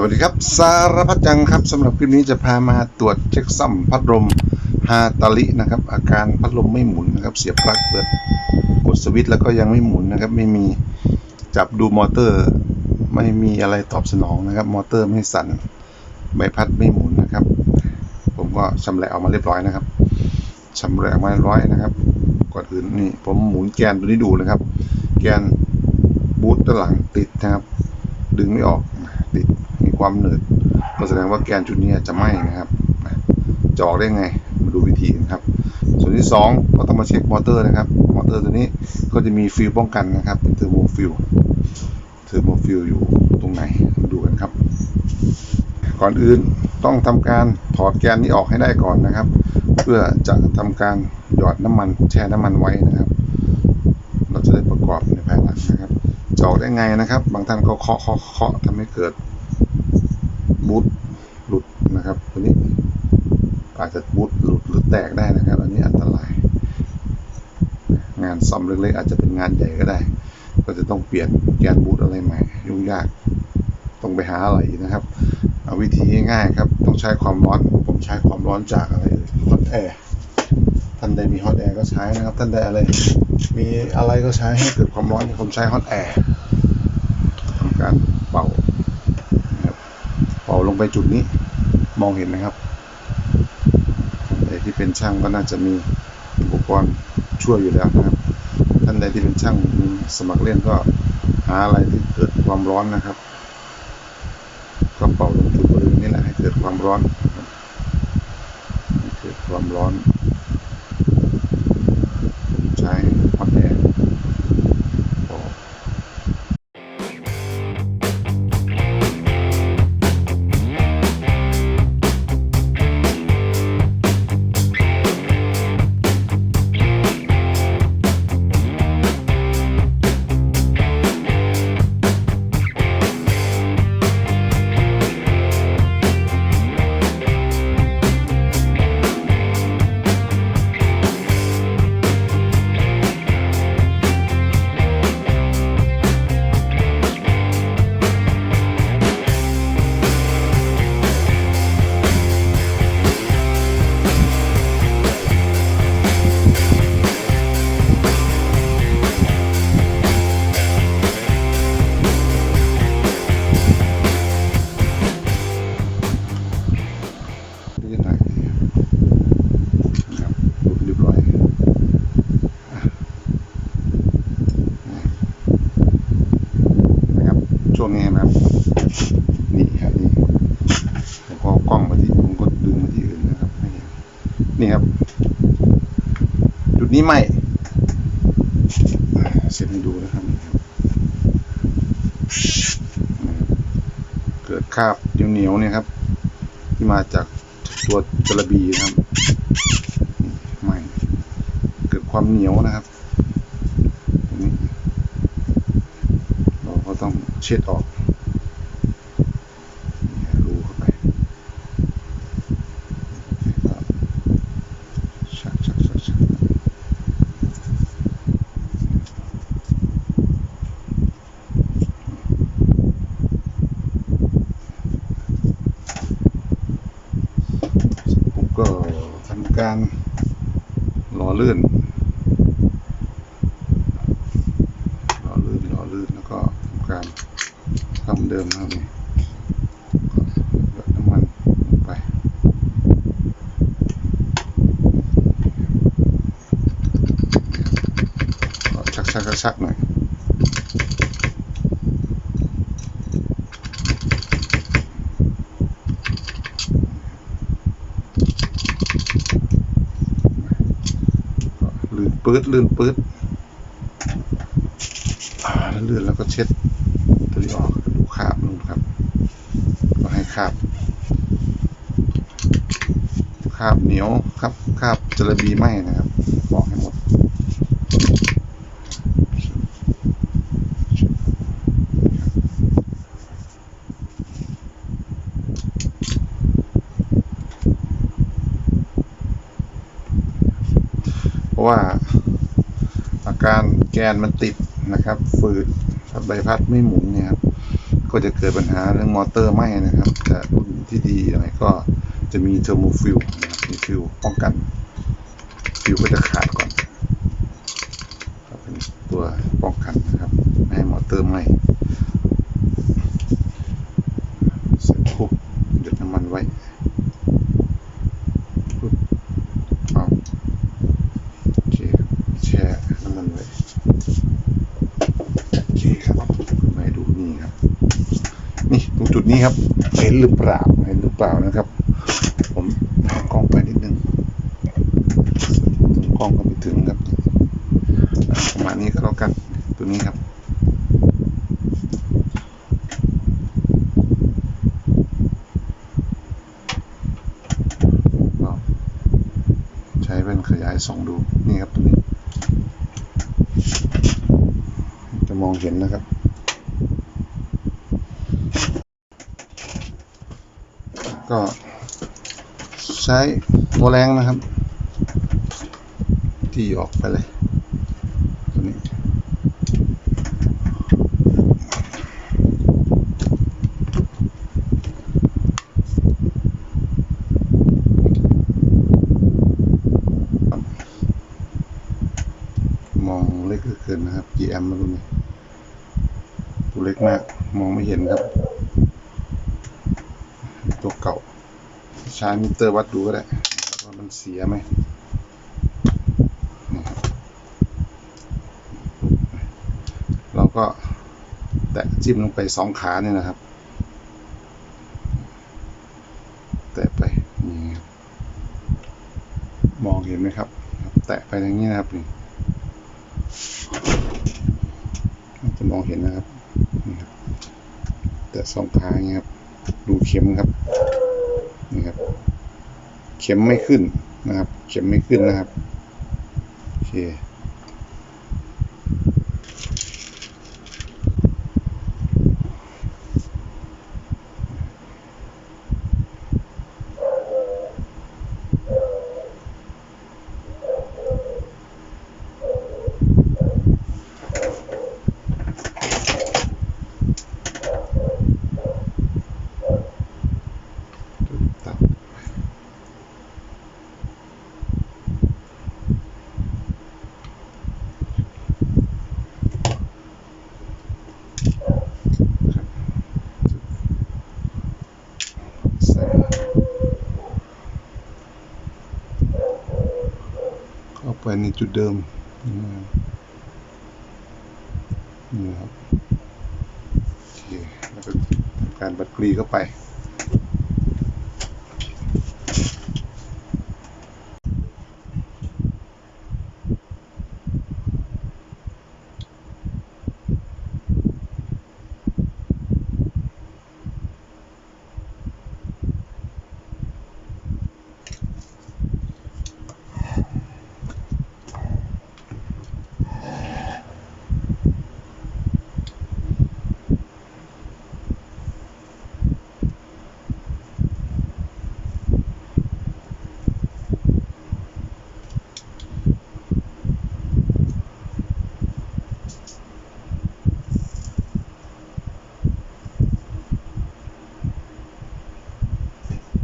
สวัสดีครับ สารพัดจังครับสำหรับคลิปนี้จะพามาตรวจเช็คซ่อมพัดลมฮาตาลินะครับ อาการพัดลมไม่หมุนนะครับ เสียบปลั๊กเปิดกดสวิตช์แล้วก็ยังไม่หมุนนะครับ ไม่มีจับดูมอเตอร์ ไม่มีอะไรตอบสนองนะครับ มอเตอร์ไม่สั่นใบพัดไม่หมุนนะครับ ผมก็ชำแหละออกมาเรียบร้อยนะครับชำแหละออกมาเรียบร้อยนะครับก่อนอื่นนี่ผมหมุนแกนตัวนี้ดูนะครับ แกนบูทด้านหลังติดนะครับ ดึงไม่ออก ความหนืดก็แสดงว่าแกนจุดนี้จะไหม้นะครับจะออกได้ไงมาดูวิธีนะครับ ส่วนที่สองก็ต้องมาเช็คมอเตอร์นะครับมอเตอร์ตัวนี้ก็จะมีฟิลป้องกันนะครับเป็นเทอร์โมฟิลเทอร์โมฟิลอยู่ตรงไหนมาดูกันครับ ก่อนอื่นต้องทำการถอดแกนนี้ออกให้ได้ก่อนนะครับ เพื่อจะทำการหยอดน้ำมันแช่น้ำมันไว้นะครับ เราจะได้ประกอบในภายหลังนะครับจะออกได้ไงนะครับ บางท่านก็เคาะเคาะเคาะทำให้เกิด บูทหลุดนะครับตัวนี้อาจจะบูทหลุดหรือแตกได้นะครับ อันนี้อันตราย งานซ่อมเล็กๆอาจจะเป็นงานใหญ่ก็ได้ ก็จะต้องเปลี่ยนแกนบูทอะไรใหม่ ยุ่งยากต้องไปหาอะไรนะครับเอาวิธีง่ายๆครับต้องใช้ความร้อนผมใช้ความร้อนจากอะไรฮอตแอร์ท่านใดมีฮอตแอร์ก็ใช้นะครับ ท่านใดอะไร มีอะไรก็ใช้ให้เกิดความร้อนผมใช้ฮอตแอร์ทำการเป่านะครับเป่าลง ไปจุดนี้มองเห็นไหมครับใดที่เป็นช่างก็น่าจะมีอุปกรณ์ช่วยอยู่แล้วนะครับ ท่านใดที่เป็นช่างสมัครเล่นก็หาอะไรที่เกิดความร้อนนะครับก็เป่าลงจุดบริเวณนี้แหละให้เกิดความร้อน เกิดความร้อน ใช้ นี้ไหมอะเสร็จให้ดูนะครับ เกิดคราบเหนียวๆเนี่ยครับ ที่มาจากตัวจระบีนะครับไหมเกิดความเหนียวนะครับตรงนี้เราก็ต้องเช็ดออกนี่รูเข้าไปก็ชักชักชักชักผมก็ทำการ หล่อลื่อนหล่อลื่นหล่อลื่นแล้วก็ทำการทำเดิมนะครับนี่หยดน้ำมันลงไปชักชักชักหน่อย ปื๊ดลื่นปื๊ดอ่าแล้วลื่อนแล้วก็เช็ดตัวนี้ออกดูคราบนู่นครับ ก็ให้คราบคราบเหนียวครับคราบจระบีไหมนะครับ บอกให้หมด ราะว่าอาการแกนมันติดนะครับ ฝืดถ้าใบพัดไม่หมุนเนี่ยครับก็จะเกิดปัญหาเรื่องมอเตอร์ไหม้นะครับแต่รุ่นที่ดีหน่อยก็จะมีเทอร์โมฟิลนะครับมีฟิลป้องกัน ฟิลก็จะขาดก่อนเป็นตัวป้องกันนะครับไม่ให้มอเตอร์ไหม้เสร็จปุ๊บหยดน้ำมันไว้ปุ๊บเอาโอเคครับแช่น้ำมันไว้โอเคครับคุณมาดูนี่ครับ นี่ตรง จุดนี้ครับ เห็นหรือเปล่า เห็นหรือเปล่านะครับ ผมกล้องไปนิดนึงกล้องก็ไม่ถึงครับประมาณนี้ก็แล้วกันตัวนี้ครับก็ใช้เป็นขยายส่องดู นี่ครับตัวนี้ จะมองเห็นนะครับ ก็ใช้ตัวแรงนะครับ ที่ออกไปเลยตัวนี้มองเล็กเกินนะครับกี่แอมป์ไม่รู้นี่ตัวเล็กมาก มองไม่เห็นครับ ตัวเก่า ใช้มิเตอร์วัดดูก็ได้ว่ามันเสียไหมนะครับเราก็แตะจิ้มลงไปสองขาเนี่ยนะครับ แตะไปนี่ครับมองเห็นไหมครับ แตะไปอย่างนี้นะครับนี่จะมองเห็นนะครับนี่ครับ แตะสองขาอย่างนี้ครับ ดูเข็มครับนี่ครับ เข็มไม่ขึ้นนะครับ เข็มไม่ขึ้นนะครับโอเค ตัดใส่เข้า ไปในจุดเดิมนี่นะครับโอเคแล้วก็ทำการบัดกรีเข้าไป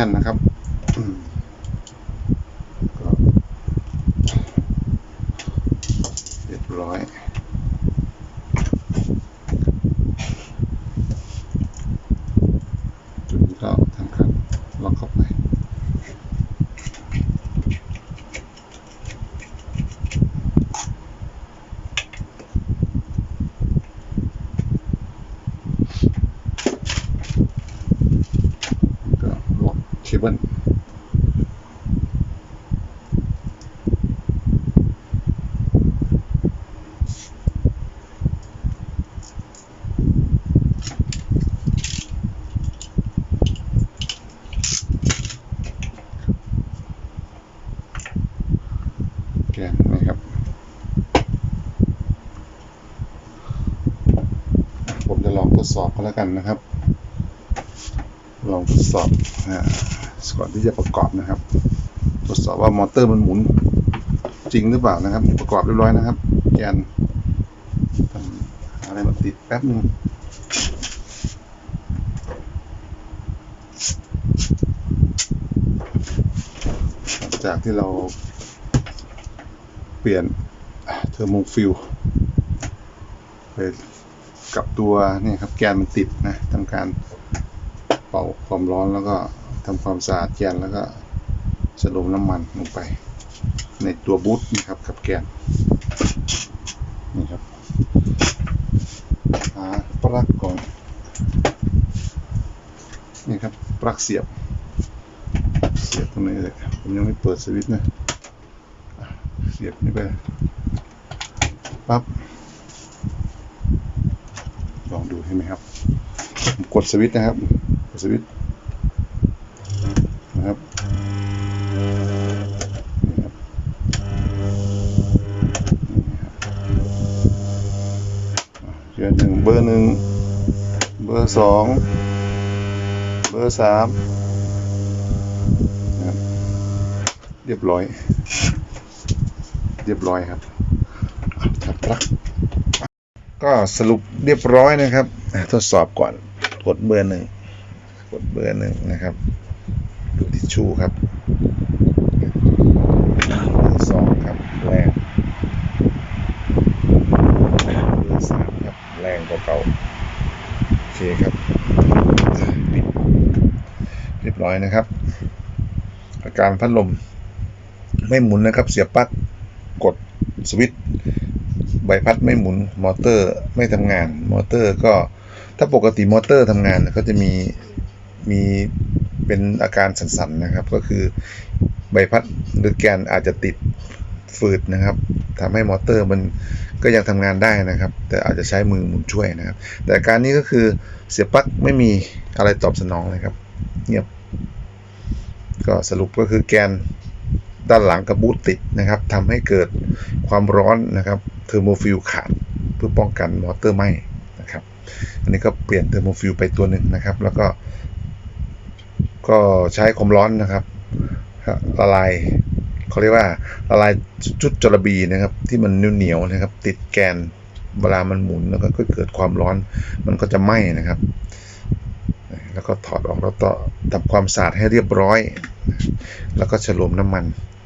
น็อตเข้าให้แน่นนะครับอืมก็เรียบร้อย จุดนี้ก็ทำการล็อกเข้าไป ก็ล็อกเคเบิลแกนนะครับ ผมจะลองทด สอบก็แล้วกันนะครับ ลองทดสอบก่อนที่จะประกอบนะครับ ทดสอบว่ามอเตอร์มันหมุนจริงหรือเปล่านะครับ ประกอบเรียบร้อยนะครับแกนต้อะไรมาติดแป๊บหนึ่งหลังจากที่เราเปลี่ยนเทอร์โมฟิลไป กับตัวนี่ครับแกนมันติดนะทำการเป่าความร้อนแล้วก็ทำความสะอาดแกนแล้วก็สลมน้ำมันลงไป ในตัวบูทนะครับกับแกนนี่ครับหาปลั๊กก่อนนี่ครับปลั๊กเสียบ เสียบตรงนี้เลยผมยังไม่เปิดสวิตช์นะเสียบนี่ไปปั๊บ ดูเห็นไหมครับ กดสวิตช์นะครับ กดสวิตช์นะครับนี่ครับนี่ครับอะเดือหนึ่งเบอร์หนึ่งเบอร์สองเบอร์สามนะครับเรียบร้อย เรียบร้อยครับถัดปลั๊ก ก็สรุปเรียบร้อยนะครับ ทดสอบก่อนกดเบอร์หนึ่งกดเบอร์หนึ่งนะครับดูทิชชู่ครับเบอร์สองครับแรงเบอร์สามครับแรงกว่าเก่าโอเคครับปิดเรียบร้อยนะครับ อาการพัดลมไม่หมุนนะครับ เสียบปลั๊กกดสวิตช์ ใบพัดไม่หมุนมอเตอร์ไม่ทำงาน มอเตอร์ก็ถ้าปกติมอเตอร์ทำงานก็จะมีมีเป็นอาการสั่นๆนะครับ ก็คือใบพัดหรือแกนอาจจะติดฝืดนะครับทำให้มอเตอร์มันก็ยังทำงานได้นะครับ แต่อาจจะใช้มือหมุนช่วยนะครับ แต่การนี้ก็คือเสียบปลั๊กไม่มีอะไรตอบสนองเลยครับ เงียบ ก็สรุปก็คือแกน ด้านหลังกับบูตติดนะครับทำให้เกิดความร้อนนะครับเทอร์โมฟิลขาดเพื่อป้องกันมอเตอร์ไหม้นะครับ อันนี้ก็เปลี่ยนเทอร์โมฟิลไปตัวหนึ่งนะครับ แล้วก็ ก็ใช้ความร้อนนะครับละลายเขาเรียกว่าละลายจุดจระบีนะครับ ที่มันเหนียวๆนะครับ ติดแกนเวลามันหมุนแล้วก็เกิดความร้อน มันก็จะไหม้นะครับ แล้วก็ถอดออกแล้วต่อทำความสะอาดให้เรียบร้อย แล้วก็ฉโลมน้ำมัน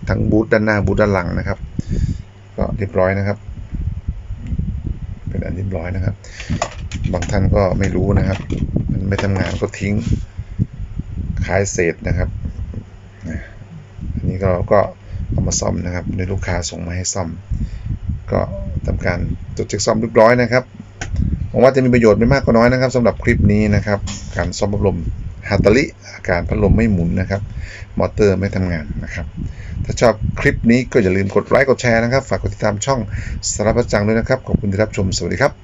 ทั้งบูทด้านหน้าบูทด้านหลังนะครับ ก็เรียบร้อยนะครับ เป็นอันเรียบร้อยนะครับ บางท่านก็ไม่รู้นะครับ มันไม่ทำงานก็ทิ้งขายเศษนะครับอันนี้ก็ก็เอามาซ่อมนะครับโดยลูกค้าส่งมาให้ซ่อม ก็ทำการตรวจเช็คซ่อมเรียบร้อยนะครับหวังว่าจะมีประโยชน์ไม่มากก็น้อยนะครับสำหรับคลิปนี้นะครับ การซ่อมพัดลม ฮาตาลิอาการพัดลมไม่หมุนนะครับ มอเตอร์ไม่ทำงานนะครับ ถ้าชอบคลิปนี้ก็อย่าลืมกดไลค์กดแชร์นะครับ ฝากกดติดตามช่องสารพัดจังด้วยนะครับ ขอบคุณที่รับชม สวัสดีครับ